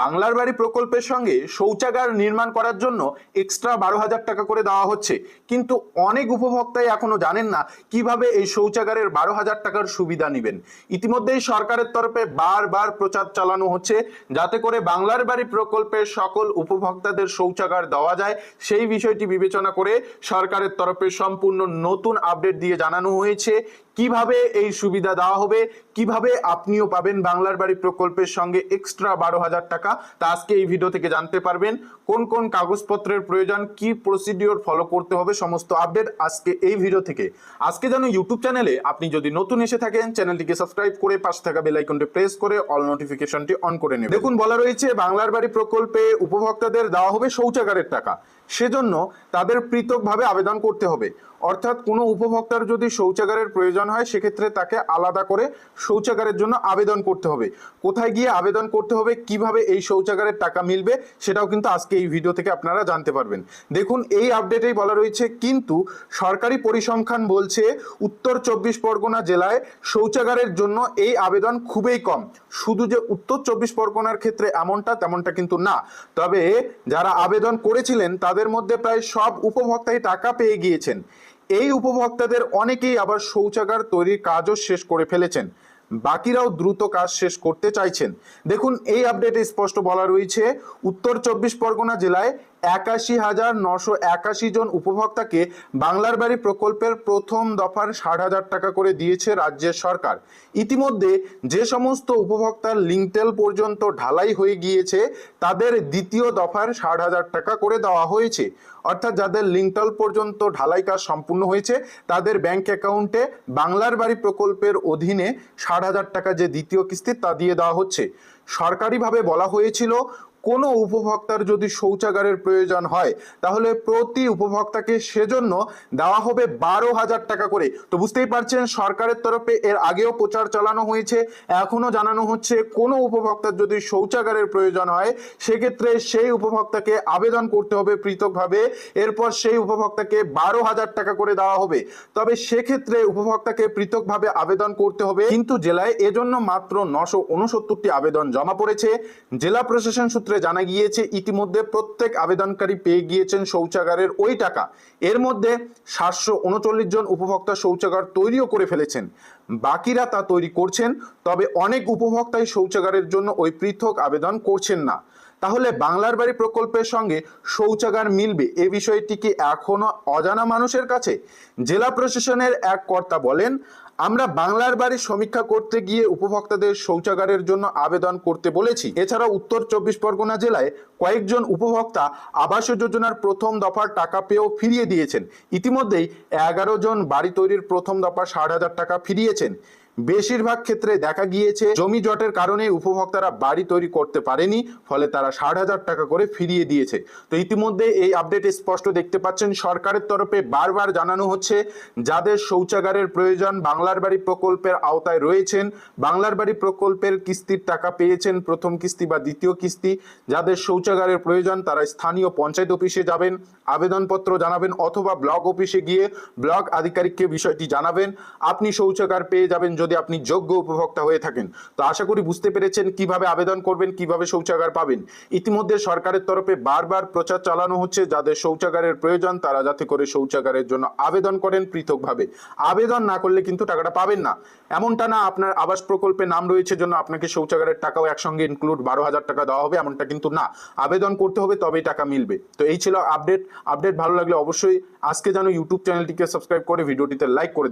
বাংলার বাড়ি প্রকল্পের সঙ্গে শৌচাগার নির্মাণ করার জন্য এক্সট্রা বারো হাজার টাকা করে দেওয়া হচ্ছে। কিন্তু অনেক উপভোক্তাই এখনও জানেন না কীভাবে এই শৌচাগারের বারো হাজার টাকার সুবিধা নেবেন। ইতিমধ্যেই সরকারের তরফে বারবার প্রচার চালানো হচ্ছে, যাতে করে বাংলার বাড়ি প্রকল্পের সকল উপভোক্তাদের শৌচাগার দেওয়া যায়। সেই বিষয়টি বিবেচনা করে সরকারের তরফে সম্পূর্ণ নতুন আপডেট দিয়ে জানানো হয়েছে, কীভাবে এই সুবিধা দেওয়া হবে, কীভাবে আপনিও পাবেন বাংলার বাড়ি প্রকল্পের সঙ্গে এক্সট্রা বারো হাজার টাকা তা আজকে এই ভিডিও থেকে জানতে পারবেন কোন কোন কাগজপত্রের প্রয়োজন, কি প্রসিডিওর ফলো করতে হবে, সমস্ত আপডেট আজকে এই ভিডিও থেকে। আজকে যেন ইউটিউব চ্যানেলে আপনি যদি নতুন এসে থাকেন চ্যানেলটিকে সাবস্ক্রাইব করে পাশে থাকা বেল আইকনটি প্রেস করে অল নোটিফিকেশনটি অন করে নেবেন। দেখুন, বলা রয়েছে, বাংলার বাড়ি প্রকল্পে উপভোক্তাদের দেওয়া হবে শৌচাগারের টাকা। সেজন্য তাদের পৃথকভাবে আবেদন করতে হবে। অর্থাৎ কোনো উপভোক্তার যদি শৌচাগারের প্রয়োজন হয়, সেক্ষেত্রে তাকে আলাদা করে শৌচাগারের জন্য আবেদন করতে হবে। কোথায় গিয়ে আবেদন করতে হবে, কীভাবে এই শৌচাগারের টাকা মিলবে সেটাও কিন্তু আজকে এই ভিডিও থেকে আপনারা জানতে পারবেন। দেখুন, এই আপডেটেই বলা রয়েছে, কিন্তু সরকারি পরিসংখ্যান বলছে, উত্তর চব্বিশ পরগনা জেলায় শৌচাগারের জন্য এই আবেদন খুবই কম। শুধু যে উত্তর চব্বিশ পরগনার ক্ষেত্রে এমনটা, তেমনটা কিন্তু না। তবে যারা আবেদন করেছিলেন, তাদের মধ্যে প্রায় সব উপভোক্তাই টাকা পেয়ে গিয়েছেন। এই উপভোক্তাদের অনেকেই আবার শৌচাগার তৈরির কাজও শেষ করে ফেলেছেন। বাকিরাও দ্রুত কাজ শেষ করতে চাইছেন। দেখুন, এই আপডেটে স্পষ্ট বলা রয়েছে, উত্তর চব্বিশ পরগনা জেলায় একাশি হাজার নশো একাশি জন উপভোক্তাকে বাংলার বাড়ি প্রকল্পের প্রথম দফার ষাট হাজার টাকা করে দিয়েছে রাজ্যের সরকার। ইতিমধ্যে যে সমস্ত উপভোক্তার লিঙ্কটেল পর্যন্ত ঢালাই হয়ে গিয়েছে, তাদের দ্বিতীয় দফার ষাট হাজার টাকা করে দেওয়া হয়েছে। অর্থাৎ যাদের লিঙ্কটল পর্যন্ত ঢালাই কাজ সম্পূর্ণ হয়েছে, তাদের ব্যাংক অ্যাকাউন্টে বাংলার বাড়ি প্রকল্পের অধীনে ষাট হাজার টাকা যে দ্বিতীয় কিস্তি, তা দিয়ে দেওয়া হচ্ছে। সরকারিভাবে বলা হয়েছিল কোনো উপভোক্তার যদি শৌচাগারের প্রয়োজন হয়, তাহলে প্রতি উপভোক্তাকে সেজন্য দেওয়া হবে বারো হাজার টাকা করে। তো বুঝতেই পারছেন, সরকারের তরফে এর আগেও প্রচার চালানো হয়েছে এখনও জানানো হচ্ছে কোনো উপভোক্তার যদি শৌচাগারের প্রয়োজন হয়, সেক্ষেত্রে সেই উপভোক্তাকে আবেদন করতে হবে পৃথকভাবে, এরপর সেই উপভোক্তাকে বারো হাজার টাকা করে দেওয়া হবে। তবে সেক্ষেত্রে উপভোক্তাকে পৃথকভাবে আবেদন করতে হবে, কিন্তু জেলায় এজন্য মাত্র নশো উনসত্তরটি আবেদন জমা পড়েছে। জেলা প্রশাসন সূত্রে জানা গিয়েছে, ইতিমধ্যে প্রত্যেক আবেদনকারী পেয়ে গিয়েছেন শৌচাগারের ওই টাকা। এর মধ্যে সাতশো উনচল্লিশ জন উপভোক্তা শৌচাগার তৈরিও করে ফেলেছেন। বাকিরা তা তৈরি করছেন, তবে অনেক উপভোক্তাই শৌচাগারের জন্য ওই পৃথক আবেদন করছেন না। তাহলে বাংলার বাড়ি প্রকল্পের সঙ্গে শৌচাগার মিলবে এ বিষয়টি কি এখনও অজানা মানুষের কাছে? জেলা প্রশাসনের এক কর্তা বলেন, আমরা বাংলার বাড়ি সমীক্ষা করতে গিয়ে উপভোক্তাদের শৌচাগারের জন্য আবেদন করতে বলেছি। এছাড়া উত্তর চব্বিশ পরগনা জেলায় কয়েকজন উপভোক্তা আবাস যোজনার প্রথম দফার টাকা পেয়েও ফিরিয়ে দিয়েছেন। ইতিমধ্যেই এগারো জন বাড়ি তৈরির প্রথম দফা ষাট হাজার টাকা ফিরিয়েছেন বেশিরভাগ ক্ষেত্রে দেখা গিয়েছে জমি জটের কারণে উপভোক্তারা বাড়ি তৈরি করতে পারেনি, ফলে তারা ষাট হাজার টাকা করে ফিরিয়ে দিয়েছে। তো ইতিমধ্যে এই আপডেট স্পষ্ট দেখতে পাচ্ছেন। সরকারের তরফে বারবার জানানো হচ্ছে, যাদের শৌচাগারের প্রয়োজন বাংলার বাড়ি প্রকল্পের আওতায় রয়েছেন, বাংলার বাড়ি প্রকল্পের কিস্তির টাকা পেয়েছেন প্রথম কিস্তি বা দ্বিতীয় কিস্তি। যাদের শৌচাগারের প্রয়োজন, তারা স্থানীয় পঞ্চায়েত অফিসে যাবেন, আবেদনপত্র জানাবেন অথবা ব্লক অফিসে গিয়ে ব্লক আধিকারিককে বিষয়টি জানাবেন। আপনি শৌচাগার পেয়ে যাবেন যদি আপনি যোগ্য উপভোক্তা হয়ে থাকেন, তো আশা করি বুঝতে পেরেছেন কীভাবে আবেদন করবেন, কীভাবে শৌচাগার পাবেন। ইতিমধ্যে সরকারের তরফে বারবার প্রচার চালানো হচ্ছে, যাদের শৌচাগারের প্রয়োজন, তারা যাতে করে শৌচাগারের জন্য আবেদন করেন পৃথকভাবে। আবেদন না করলে কিন্তু টাকাটা পাবেন না। এমনটা না আপনার আবাস প্রকল্পে নাম রয়েছে জন্য আপনাকে শৌচাগারের টাকাও একসঙ্গে ইনক্লুড বারো হাজার টাকা দেওয়া হবে, এমনটা কিন্তু না। আবেদন করতে হবে, তবেই টাকা মিলবে। তো এই ছিল আপডেট আপডেট ভালো লাগলে অবশ্যই আজকে যেন ইউটিউব চ্যানেলটিকে সাবস্ক্রাইব করে ভিডিওটিতে লাইক করে দেবেন।